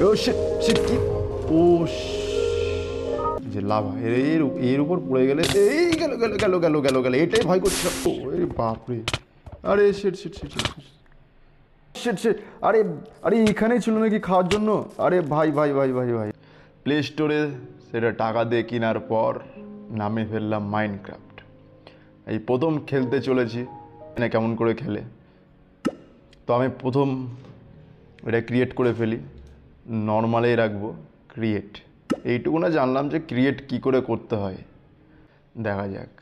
ও ও যে এর এর পড়ে গেলে এই গেল গেল গেল গেল গেল গেল, এটাই বাপরে। আরে আরে আরে ছিল নাকি খাওয়ার জন্য? আরে, ভাই ভাই ভাই ভাই ভাই। প্লে স্টোরে সেটা টাকা দিয়ে কেনার পর নামে ফেললাম মাইনক্রাফট এই প্রথম খেলতে চলেছি কেমন করে খেলে। তো আমি প্রথম এটা ক্রিয়েট করে ফেলি। নর্মালেই রাখব ক্রিয়েট এইটুকু না জানলাম যে ক্রিয়েট কি করে করতে হয়। দেখা যাক,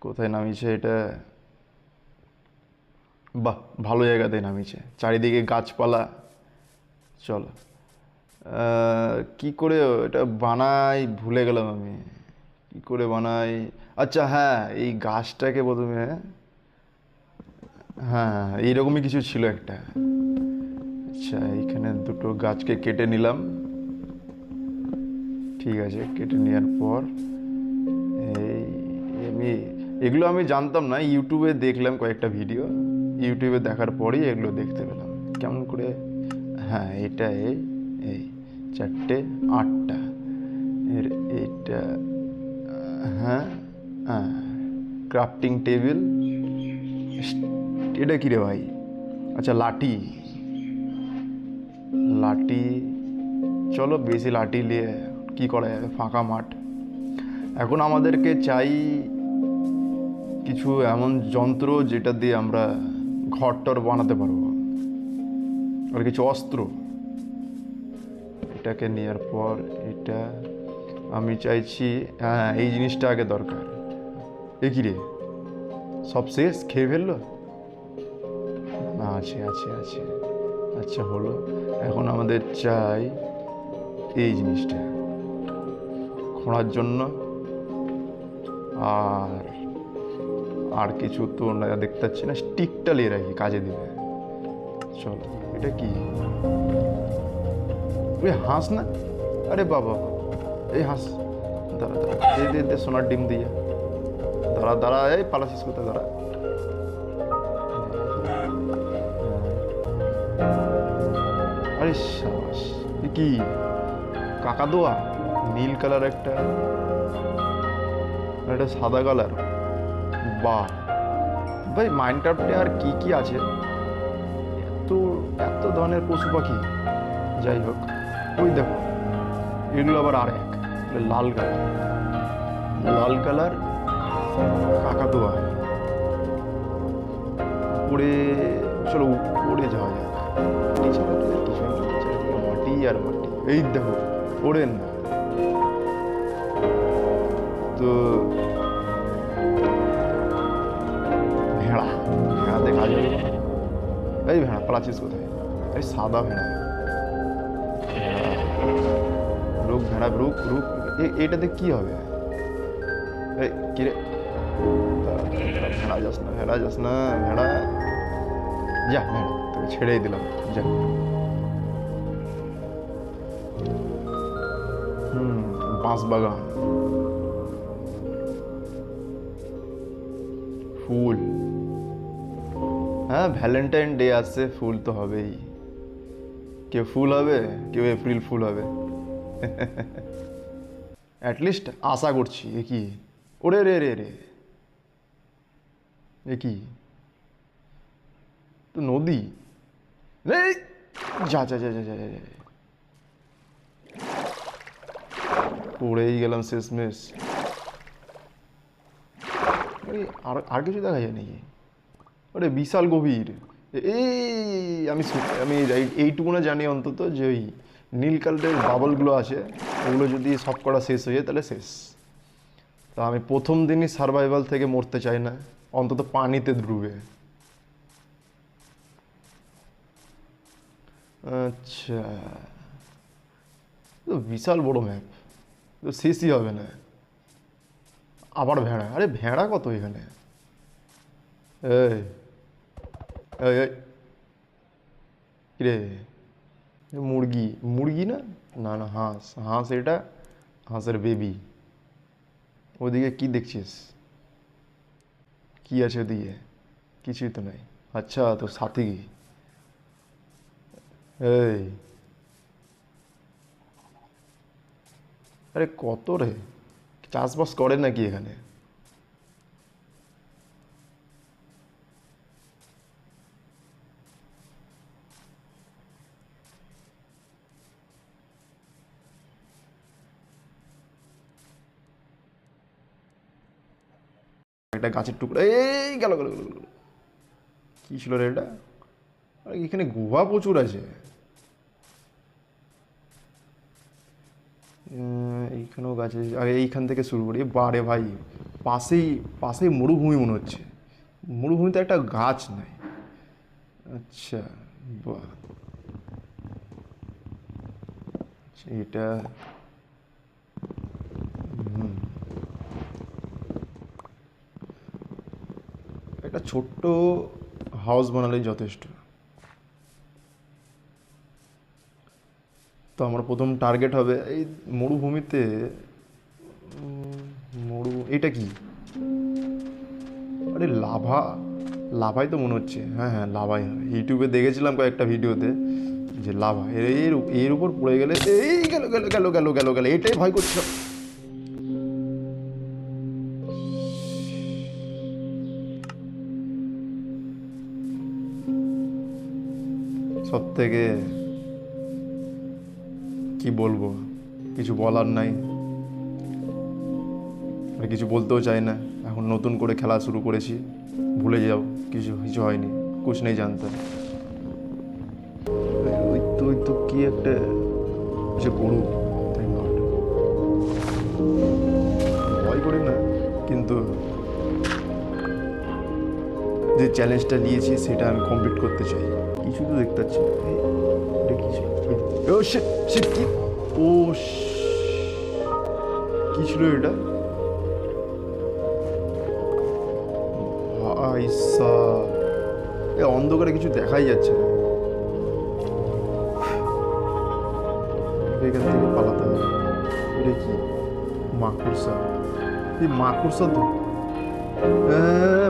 কোথায় নামিয়েছে এটা। বাহ, ভালো জায়গাতে নামিয়েছে। চারিদিকে গাছপালা। চলো কি করে এটা বানাই ভুলে গেলাম আমি। কি করে বানাই? আচ্ছা হ্যাঁ এই গাছটাকে প্রথমে হ্যাঁ এইরকমই কিছু ছিল একটা। আচ্ছা এইখানে দুটো গাছকে কেটে নিলাম। ঠিক আছে, কেটে নেওয়ার পর এই আমি, এগুলো আমি জানতাম না, ইউটিউবে দেখলাম কয়েকটা ভিডিও। ইউটিউবে দেখার পরেই এগুলো দেখতে পেলাম। কেমন করে? হ্যাঁ এটা এই চারটে, আটটা। এর এইটা হ্যাঁ হ্যাঁ ক্রাফটিং টেবিল এটা কি রে ভাই? আচ্ছা লাঠি। লাঠি। চলো বেশি লাঠি নিয়ে কি করা যাবে? ফাঁকা মাঠ। এখন আমাদেরকে চাই কিছু এমন যন্ত্র যেটা দিয়ে আমরা ঘরটর বানাতে পারব। আর কিছু অস্ত্র। এটাকে নেওয়ার পর এটা আমি চাইছি হ্যাঁ এই জিনিসটা আগে দরকার। এ কি রে? সব শেষ? খেয়ে ফেলল? না, আছে আছে আছে। আচ্ছা হলো। এখন আমাদের চাই এই জিনিসটা, খোঁড়ার জন্য। আর আর কিছু তো দেখতে পাচ্ছি না স্টিকটা নিয়ে রাখি, কাজে দিবে চলো, এটা কি? হাঁস না? আরে বাবা, এই হাঁস। দাঁড়া দাঁড়া, দে দে সোনার ডিম দিয়ে। দাঁড়া দাঁড়া, এই পালাসিস কোথায়? দাঁড়া। আরে সাবাস। এ কি? কাকাদোয়া নীল কালার একটা। একটা সাদা কালার। বাহ। ভাই মাইনক্রাফটে আর কি কি আছে? এত এত ধরনের পশু পাখি। যাই হোক। ওই দেখো। এগুলো আবার আর এক। লাল কালার। লাল কালার কাকাতোয়া উপরে চলো আর মাটি এই দেখো ওড়েন না তো ভেড়া ভেড়া দেখা যাবে এই ভেড়া পালাচ্ছিস কোথায় এই সাদা ভেড়া ভেড়া। রুক ভেড়া রুক রুক এ- এটাতে কি হবে এই কিরে দাঁড়া, দাঁড়া, ভেড়া যাস না ভেড়া যাস না ভেড়া যা ভেড়া তোকে ছেড়েই দিলাম যা বাগান। ফুল। হ্যাঁ ভ্যালেন্টাইন ডে আসছে ফুল তো হবেই। কেউ ফুল হবে কেউ এপ্রিল ফুল হবে। অ্যাটলিস্ট আশা করছি এ কি? ওরে রে রে রে। এ কি? তো নদী? যা যা যা যা যা যা, যা। পড়েই গেলাম শেষমেশ। আরে আর আর কিছু দেখা যায় নাকি? আরে বিশাল গভীর। এই আমি আমি এই- এইটুকু না জানি অন্তত যে ওই নীল কালারের বাবলগুলো আছে, ওগুলো যদি সব করা শেষ হয়ে যায় তাহলে শেষ। তা আমি প্রথম দিনই সার্ভাইভাল থেকে মরতে চাই না, অন্তত পানিতে ডুবে। আচ্ছা। বিশাল বড় ম্যাপ তো শেষই হবে না। আবার ভেড়া। আরে ভেড়া কত এখানে? এই মুরগি। মুরগি না? না না, হাঁস। হাঁস এটা? হাঁসের বেবি ওদিকে কি দেখছিস? কি আছে ওদিকে? কিছুই তো নাই। আচ্ছা তো সাথী। এই। আরে কত রে? চাষবাস করে নাকি এখানে? একটা গাছের টুকরো, এই গেল গেল গেল কি ছিল রে এটা? এখানে গুহা প্রচুর আছে। এইখানেও গাছ আছে। আরে এইখান থেকে শুরু করি। বারে ভাই পাশেই পাশেই মরুভূমি মনে হচ্ছে। মরুভূমিতে একটা গাছ নাই। আচ্ছা বাহ। আচ্ছা, এটা একটা ছোট্ট হাউস বানালেই যথেষ্ট। তো আমার প্রথম টার্গেট হবে এই মরুভূমিতে মরু, এটা কি? আরে লাভা, লাভাই তো মনে হচ্ছে। হ্যাঁ হ্যাঁ লাভাই হবে। ইউটিউবে দেখেছিলাম কয়েকটা ভিডিওতে যে লাভা, এর এর উপর পড়ে গেলে এই গেল গেল গেল গেল গেল গেল এটাই ভয় করছিল। সব থেকে কি বলব? কিছু বলার নাই। আর কিছু বলতেও চাই না। এখন নতুন করে খেলা শুরু করেছি। ভুলে যাও কিছু কিছু হয়নি। কুছ নেই জানতে। ওই তো ওই তো কি একটা যে God. ভয় করি না? কিন্তু যে চ্যালেঞ্জটা নিয়েছি সেটা আমি কমপ্লিট করতে চাই। কিছু তো দেখতে পাচ্ছি। ও shit, কি? ছিল এটা? এ অন্ধকারে কিছু দেখাই যাচ্ছে না। পালাতে হবে। মাকড়সা। এই মাকড়সা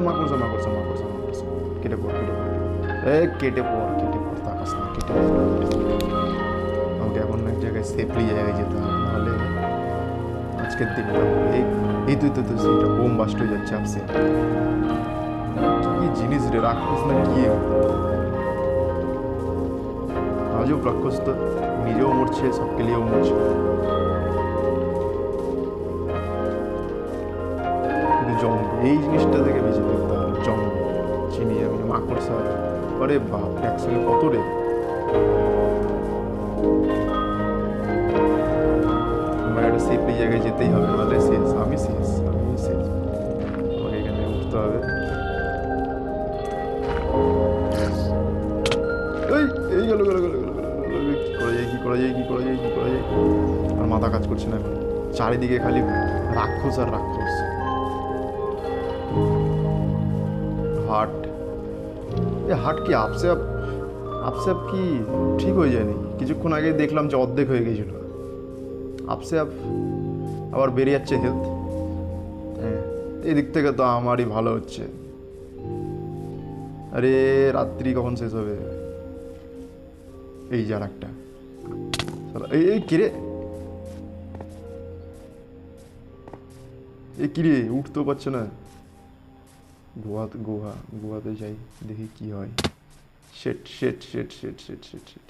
মাকড়সা মাকড়সা মাকড়সা মাকড়সা। কেটে পড় কেটে পড়। কেটে পড় কেটে তাকাস না কেটে পড়। আমাকে এখন এক জায়গায় সেফলি জায়গায় যেতে হবে, নাহলে আজকের দিনটা এই এই তুই তো তো সেইটা বোম বাস্ট হয়ে যাচ্ছে আপসে কি জিনিস রে, রাক্ষস না কি? আজও রাক্ষস তো নিজেও মরছে, সবকে নিয়েও মরছে। জঙ্গল, এই জিনিসটা থেকে বেশি দেখতে হবে, জঙ্গল। চিনি আমি, মাকড়সা। আরে বাপ একসঙ্গে কত রে? জায়গায় যেতেই হবে নাহলে শেষ আমি শেষ আমি শেষ আমাকে এখানে উঠতে হবে। করা যায় করা যায় করা যায় করা যায় আর মাথা কাজ করছে না চারিদিকে খালি রাক্ষস আর রাক্ষস। হাট। এ, হাট কি আপসে আপ আপসে আপ কি ঠিক হয়ে যায়নি? কিছুক্ষণ আগে দেখলাম যে অর্ধেক হয়ে গেছিল। আপসে আপ আবার বেড়ে যাচ্ছে হেলথ হ্যাঁ এই দিক থেকে তো আমারই ভালো হচ্ছে। আরে, রাত্রি কখন শেষ হবে? এই যার একটা এই এই কিরে এই কিরে উঠতেও পারছে না। গোয়া গোয়া গোয়াতে যাই, দেখি কি হয়। শেট শেট শেট শেট শেট শেট শেট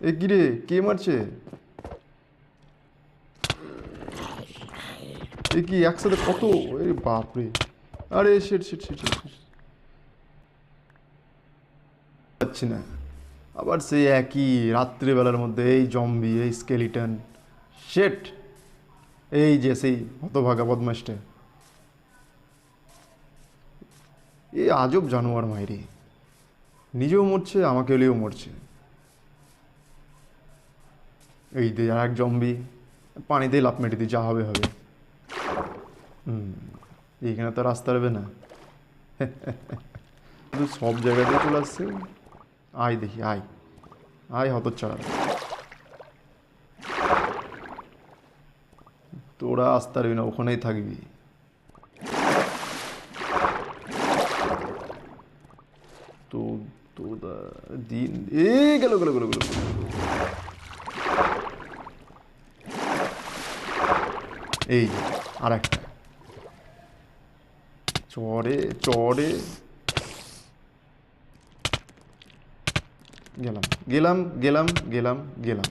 এ কিরে কে মারছে? এ কি, একসাথে কত? আরে বাপরে। আরে শেট শেট শেট পাচ্ছি না। আবার সেই একই রাত্রিবেলার মধ্যে এই জম্বি এই স্কেলিটন শেট এই যে সেই হতভাগা বদমাসটা এই আজব জানোয়ার মাইরি। নিজেও মরছে, আমাকে এলেও মরছে। এই যে আর এক জম্বি পানিতেই লাফ মেরে দিই যা হবে হবে। হুম, এইখানে তো রাস্তা হবে না। কিন্তু সব জায়গাতেই চলে আসছে, আয় দেখি, আয়। আয় হতচ্ছাড়া। তোরা আসতে পারবি না, ওখানেই থাকবি। তো তো দিন এ, গেল গেল গেল গেল। এই আর একটা চড়ে চড়ে গেলাম গেলাম গেলাম গেলাম গেলাম।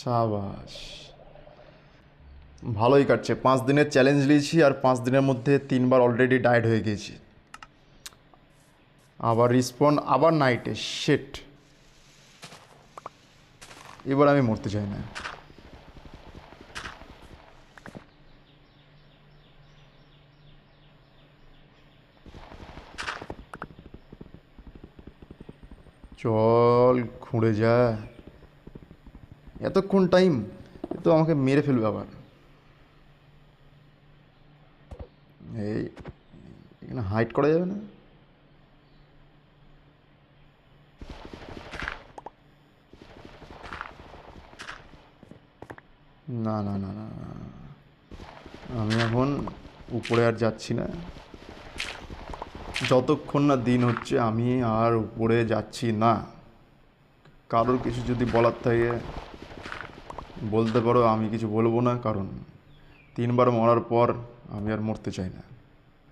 সাবাস। ভালোই কাটছে, পাঁচ দিনের চ্যালেঞ্জ নিয়েছি আর পাঁচ দিনের মধ্যে তিনবার অলরেডি ডায়েট হয়ে গিয়েছি আবার রিসপন্ড আবার নাইটে শেট এবার আমি মরতে চাই না। চল খুঁড়ে যা। এতক্ষণ টাইম তো আমাকে মেরে ফেলবে আবার। এই, এখানে হাইট করা যাবে না না না না না না। আমি এখন উপরে আর যাচ্ছি না। যতক্ষণ না দিন হচ্ছে, আমি আর উপরে যাচ্ছি না। কারোর কিছু যদি বলার থাকে, বলতে পারো, আমি কিছু বলব না, কারণ তিনবার মরার পর আমি আর মরতে চাই না।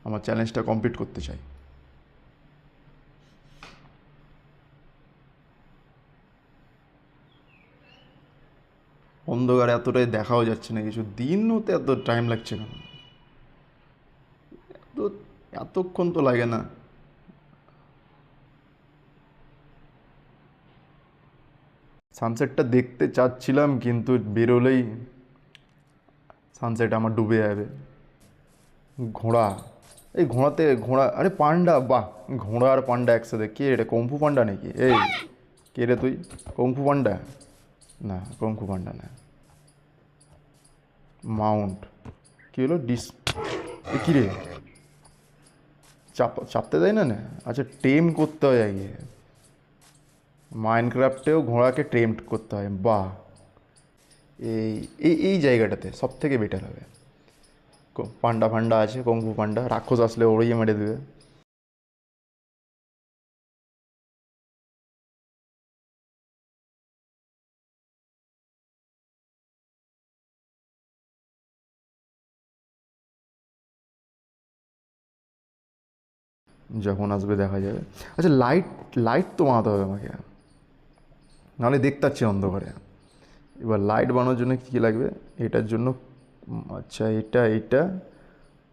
আমার চ্যালেঞ্জটা কমপ্লিট করতে চাই। অন্ধকার এতটাই দেখাও যাচ্ছে না, কিছু দিন হতে এত টাইম লাগছে কেন এতক্ষণ তো লাগে না। সানসেটটা দেখতে চাচ্ছিলাম, কিন্তু বেরোলেই সানসেট আমার ডুবে যাবে। ঘোড়া, এই ঘোড়াতে ঘোড়া, আরে পান্ডা, বাহ, ঘোড়া আর পান্ডা একসাথে। কে এটা কম্ফু পান্ডা নাকি? এই, কে রে তুই? Kung Fu Panda? না, কম্ফু পান্ডা না। মাউন্ট, কী হলো? ডিস কী রে? চাপ, চাপতে দেয় না না? আচ্ছা টেম করতে হয় আগে। মাইনক্রাফটেও ঘোড়াকে ট্রেম করতে হয়। বাহ। এই এই এই জায়গাটাতে সব থেকে বেটার হবে পান্ডা ফান্ডা আছে কঙ্কু পান্ডা, রাক্ষস আসলে ওড়িয়ে মেরে দেবে। যখন আসবে দেখা যাবে আচ্ছা লাইট লাইট তো বানাতে হবে আমাকে নাহলে দেখতে পাচ্ছি অন্ধকারে এবার লাইট বানানোর জন্য কী লাগবে এটার জন্য আচ্ছা এটা এটা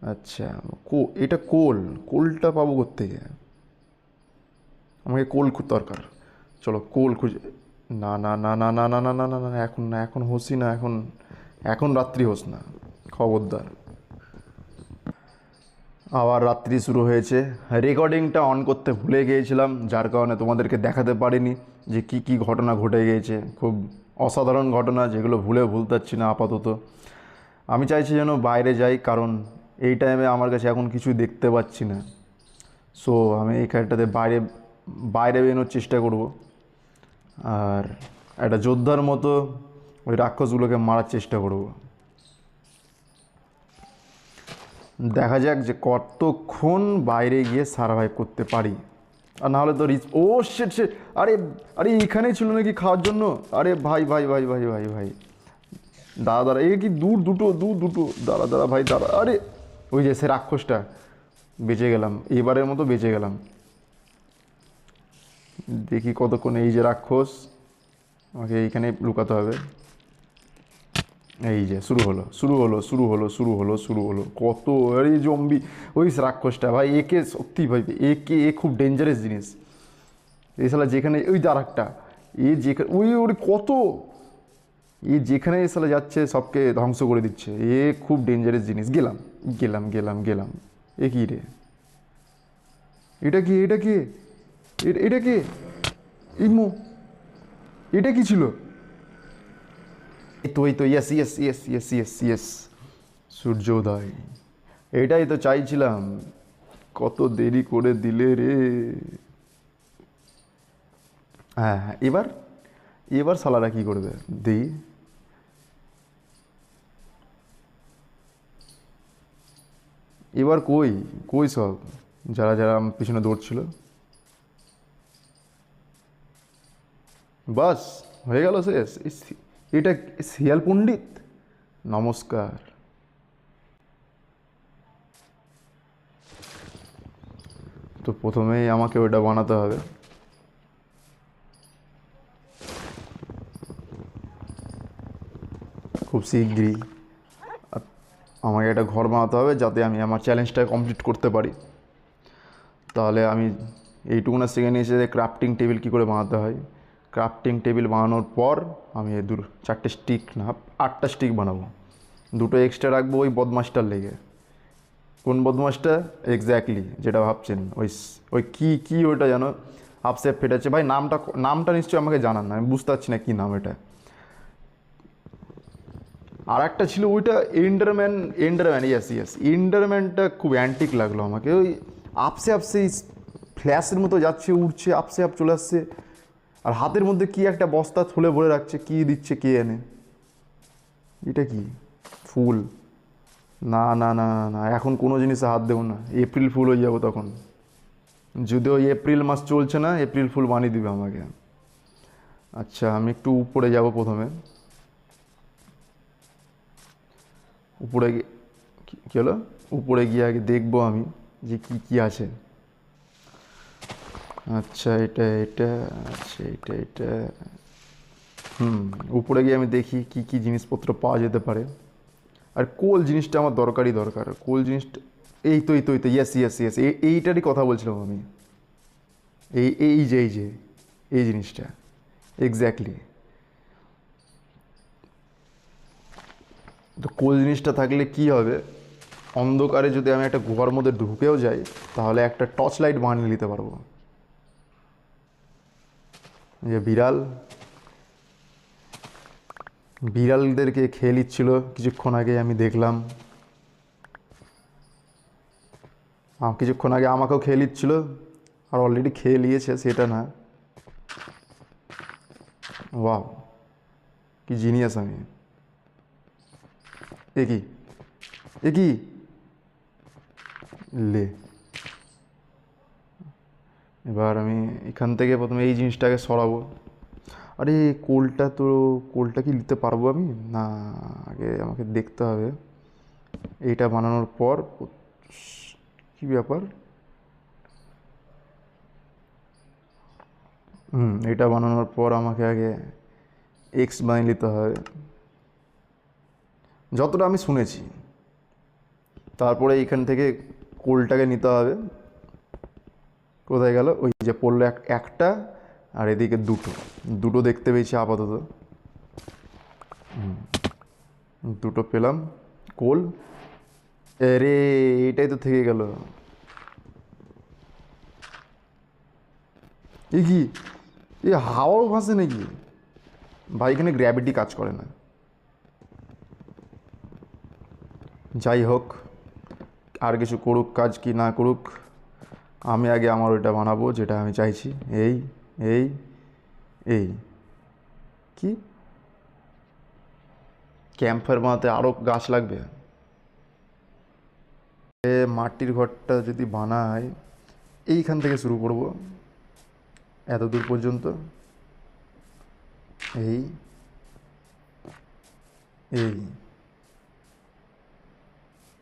আচ্ছা কো এটা কোল কোলটা পাবো কোত্থেকে আমাকে কোল দরকার চলো কোল খুঁজে না না না না না না না না না না এখন না এখন হসি না এখন এখন রাত্রি হোস না খবরদার আবার রাত্রি শুরু হয়েছে। রেকর্ডিংটা অন করতে ভুলে গিয়েছিলাম, যার কারণে তোমাদেরকে দেখাতে পারিনি যে কি কি ঘটনা ঘটে গিয়েছে। খুব অসাধারণ ঘটনা, যেগুলো ভুলে ভুলতে পারছি না আপাতত। আমি চাইছি যেন বাইরে যাই, কারণ এই টাইমে আমার কাছে এখন কিছু দেখতে পাচ্ছি না। সো আমি এইখানটাতে বাইরে বাইরে বেরোনোর চেষ্টা করব। আর একটা যোদ্ধার মতো ওই রাক্ষসগুলোকে মারার চেষ্টা করব। দেখা যাক যে কতক্ষণ বাইরে গিয়ে সার্ভাইভ করতে পারি। আর নাহলে তো রিচ ও শেট আরে আরে এইখানেই ছিল নাকি খাওয়ার জন্য? আরে, ভাই ভাই ভাই ভাই ভাই ভাই। দাঁড়া দাঁড়া এই কি দূর, দুটো দূর, দুটো। দাঁড়া দাঁড়া, ভাই, দাঁড়া, আরে! ওই যে সে রাক্ষসটা, বেঁচে গেলাম। এবারের মতো বেঁচে গেলাম। দেখি কতক্ষণ এই যে রাক্ষস, আমাকে এইখানে লুকাতে হবে। এই যে, শুরু হলো শুরু হলো শুরু হলো শুরু হলো শুরু হলো। কত আরে জম্বি। ওই রাক্ষসটা ভাই, একে সত্যি ভাই, একে, এ খুব ডেঞ্জারাস জিনিস। এই শালা যেখানে, ওই আর একটা এ যেখানে ওই, ওরে কত? এ যেখানে এ শালা যাচ্ছে, সবকে ধ্বংস করে দিচ্ছে। এ খুব ডেঞ্জারাস জিনিস। গেলাম গেলাম গেলাম গেলাম। এ কি রে? এটা কি এটা কি? এটা কি? ইমো। এটা কি ছিল? এই তো এই তো yes yes yes yes yes yes সূর্যোদয় এটাই তো চাইছিলাম। কত দেরি করে দিলে রে? হ্যাঁ হ্যাঁ এবার এবার সালারা কি করবে? দিই এবার কই? কই সব? যারা যারা পিছনে দৌড়ছিল। বাস, হয়ে গেল শেষ। এটা শিয়াল পণ্ডিত? নমস্কার। তো প্রথমেই আমাকে ওটা বানাতে হবে। খুব শীঘ্রই আমাকে একটা ঘর বানাতে হবে যাতে আমি আমার চ্যালেঞ্জটা কমপ্লিট করতে পারি। তাহলে আমি এইটুকুনা শিখে নিয়েছি যে ক্রাফটিং টেবিল কী করে বানাতে হয়। ক্রাফটিং টেবিল বানানোর পর আমি দু চারটে স্টিক না, আটটা স্টিক বানাবো। দুটো এক্সট্রা রাখব ওই বদমাসটার লেগে। কোন বদমাসটা? এক্স্যাক্টলি যেটা ভাবছেন। ওই ওই কি কি ওইটা যেন আপসেপ ফেটেছে। ভাই, নামটা নামটা নিশ্চয়ই আমাকে জানান না, আমি বুঝতে পারছি না কী নাম এটা। আর একটা ছিল ওইটা এন্ডারম্যান এন্ডারম্যান ইয়েস ইয়েস এন্ডারম্যানটা খুব অ্যান্টিক লাগল আমাকে। ওই আপসে আপসে ফ্ল্যাশের মতো যাচ্ছে উঠছে আপসে আপ চলে আসছে। আর হাতের মধ্যে কি একটা বস্তা থলে ভরে রাখছে কি দিচ্ছে কে এনে এটা কি? ফুল? না না না না, এখন কোনো জিনিসে হাত দেবো না। এপ্রিল ফুল হয়ে যাব তখন। যদিও এপ্রিল মাস চলছে না এপ্রিল ফুল বানিয়ে দিবে আমাকে। আচ্ছা আমি একটু উপরে যাব প্রথমে। উপরে কি হলো? উপরে গিয়ে আগে দেখব আমি যে কি কি আছে। আচ্ছা এটা এটা আচ্ছা এটা এটা। হুম, উপরে গিয়ে আমি দেখি কি কি জিনিসপত্র পাওয়া যেতে পারে। আর কোল জিনিসটা আমার দরকারই দরকার। কোল জিনিসটা, এই তো এই তো এই তো ইয়েস ইয়েস ইয়েস এইটারই কথা বলছিলাম আমি। এই এই যে এই যে, এই জিনিসটা। এক্স্যাক্টলি তো কোল জিনিসটা থাকলে কি হবে? অন্ধকারে যদি আমি একটা গুহার মধ্যে ঢুকেও যাই, তাহলে একটা টর্চ লাইট বানিয়ে নিতে পারব। যে বিড়াল, বিড়ালদেরকে খেয়ে নিচ্ছিল। কিছুক্ষণ আগে আমি দেখলাম আম- কিছুক্ষণ আগে আমাকেও খেয়ে নিচ্ছিল, আর অলরেডি খেয়ে নিয়েছে, সেটা না। ওয়াও, কি জিনিয়াস আমি। এ কি? এ কি? লে। এবার আমি এখান থেকে প্রথমে এই জিনিসটাকে সরাবো। আরে কোলটা তো, কোলটা কি নিতে পারব আমি? না, আগে আমাকে দেখতে হবে। এইটা বানানোর পর, কি ব্যাপার? হুম এটা বানানোর পর আমাকে আগে এক্স বানিয়ে নিতে হবে। যতটা আমি শুনেছি, তারপরে এইখান থেকে কোলটাকে নিতে হবে। কোথায় গেল? ওই যে পড়ল এক, একটা আর এদিকে দুটো। দুটো দেখতে পেয়েছি আপাতত। দুটো পেলাম। কোল। আরে, এটাই তো থেকে গেল। এ কি? এ হাওয়াও ভাসে নাকি? ভাই, এখানে গ্র্যাভিটি কাজ করে না। যাই হোক, আর কিছু করুক, কাজ কি না করুক আমি আগে আমার ওইটা বানাবো, যেটা আমি চাইছি। এই এই এই। কি? ক্যাম্পের বানাতে আরও গাছ লাগবে? এ মাটির ঘরটা যদি বানাই, এইখান থেকে শুরু করব। এত দূর পর্যন্ত। এই এই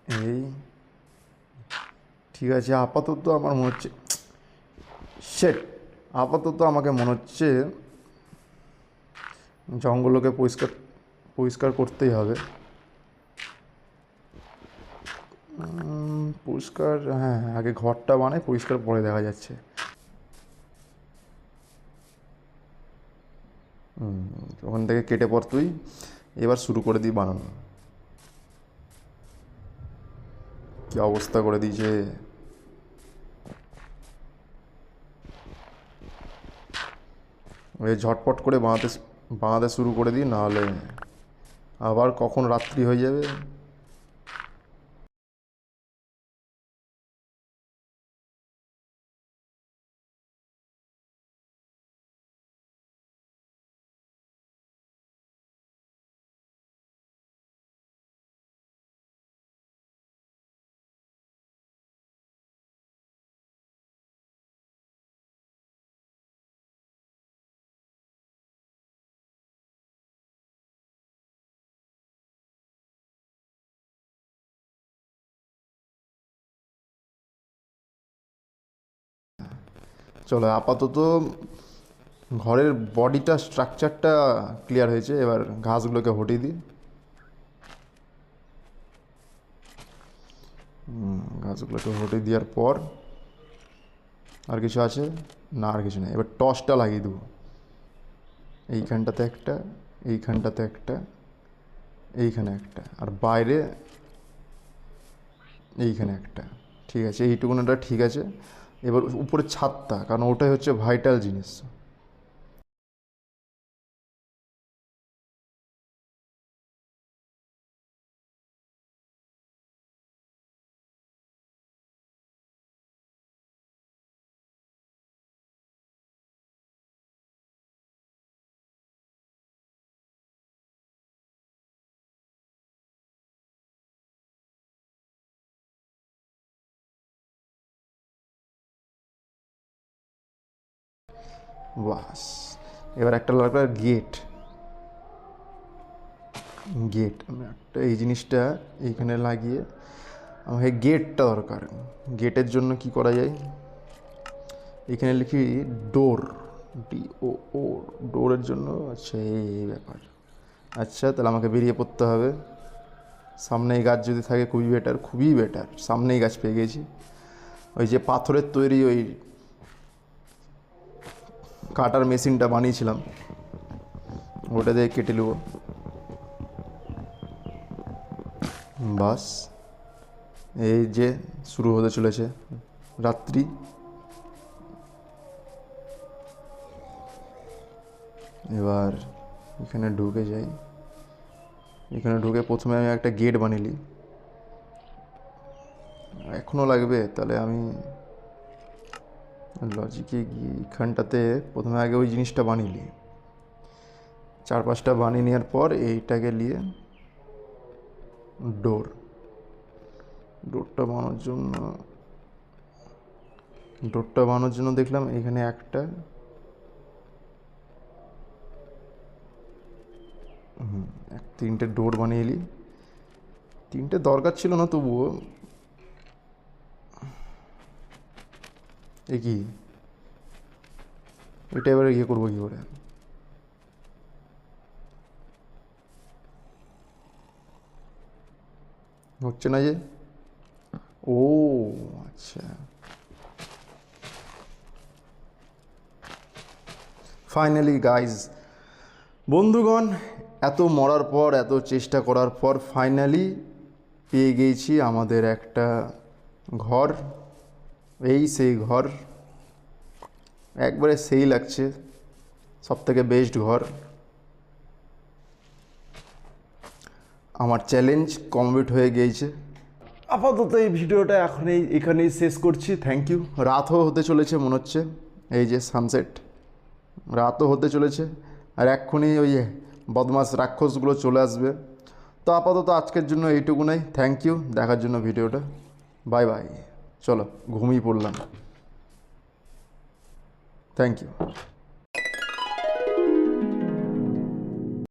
এই। ঠিক আছে আপাতত আমার মনে হচ্ছে শেট আপাতত আমাকে মনে হচ্ছে জঙ্গলকে পরিষ্কার পরিষ্কার করতেই হবে। পরিষ্কার হ্যাঁ হ্যাঁ, আগে ঘরটা বানাই পরিষ্কার পরে দেখা যাচ্ছে। ওখান থেকে কেটে পর তুই এবার শুরু করে দিই বানানো। কি অবস্থা করে দিয়েছে? ঝটপট করে বাঁধাতে বাঁধাতে শুরু করে দিই নাহলে আবার কখন রাত্রি হয়ে যাবে? চলো, আপাতত ঘরের বডিটা স্ট্রাকচারটা ক্লিয়ার হয়েছে, এবার ঘাসগুলোকে হটিয়ে দিই। ঘাসগুলোকে হটিয়ে দেওয়ার পর আর কিছু আছে? না, আর কিছু নেই। এবার টসটা লাগিয়ে দেবো। এইখানটাতে একটা এইখানটাতে একটা, এইখানে একটা, আর বাইরে এইখানে একটা। ঠিক আছে, এইটুকুনটা ঠিক আছে। এবার উপরে ছাদটা কারণ ওটাই হচ্ছে ভাইটাল জিনিস। বাস। এবার একটা দরকার গেট গেট আমি একটা এই জিনিসটা এইখানে লাগিয়ে আমাকে গেটটা দরকার। গেটের জন্য কি করা যায়? এখানে লিখি ডোর ডি ও ও ডোরের জন্য। আচ্ছা এই ব্যাপার। আচ্ছা তাহলে আমাকে বেরিয়ে পড়তে হবে। সামনেই গাছ যদি থাকে, খুবই বেটার খুবই বেটার সামনেই গাছ পেয়ে গেছি। ওই যে পাথরের তৈরি ওই কাটার মেশিনটা বানিয়েছিলাম। ওটা দিয়ে কেটে নেব। বাস। এই যে শুরু হতে চলেছে রাত্রি। এবার এখানে ঢুকে যাই। এখানে ঢুকে প্রথমে আমি একটা গেট বানিয়ে এখনও লাগবে, তাহলে আমি লজিকে গিয়ে এখানটাতে প্রথমে আগে ওই জিনিসটা বানিয়ে নিই। চার পাঁচটা বানিয়ে নেওয়ার পর এইটাকে নিয়ে ডোর। ডোরটা বানানোর জন্য ডোরটা বানানোর জন্য দেখলাম এখানে একটা হুম, তিনটে ডোর বানিয়ে নিই। তিনটে দরকার ছিল না তবুও এ কি? এটা এবারে ইয়ে করব কি করে? হচ্ছে না যে? ও আচ্ছা। ফাইনালি গাইজ বন্ধুগণ, এত মরার পর, এত চেষ্টা করার পর ফাইনালি পেয়ে গিয়েছি আমাদের একটা ঘর। এই সেই ঘর, একবারে সেই লাগছে সব থেকে বেস্ট ঘর। আমার চ্যালেঞ্জ কমপ্লিট হয়ে গিয়েছে। আপাতত এই ভিডিওটা এখন এই এখানেই শেষ করছি। থ্যাংক ইউ রাতও হতে চলেছে মনে হচ্ছে। এই যে সানসেট রাতও হতে চলেছে। আর এক্ষুনি ওই বদমাস রাক্ষসগুলো চলে আসবে। তো আপাতত আজকের জন্য এইটুকুনাই থ্যাংক ইউ দেখার জন্য ভিডিওটা। বাই বাই চলো ঘুমিয়ে পড়লাম। Thank you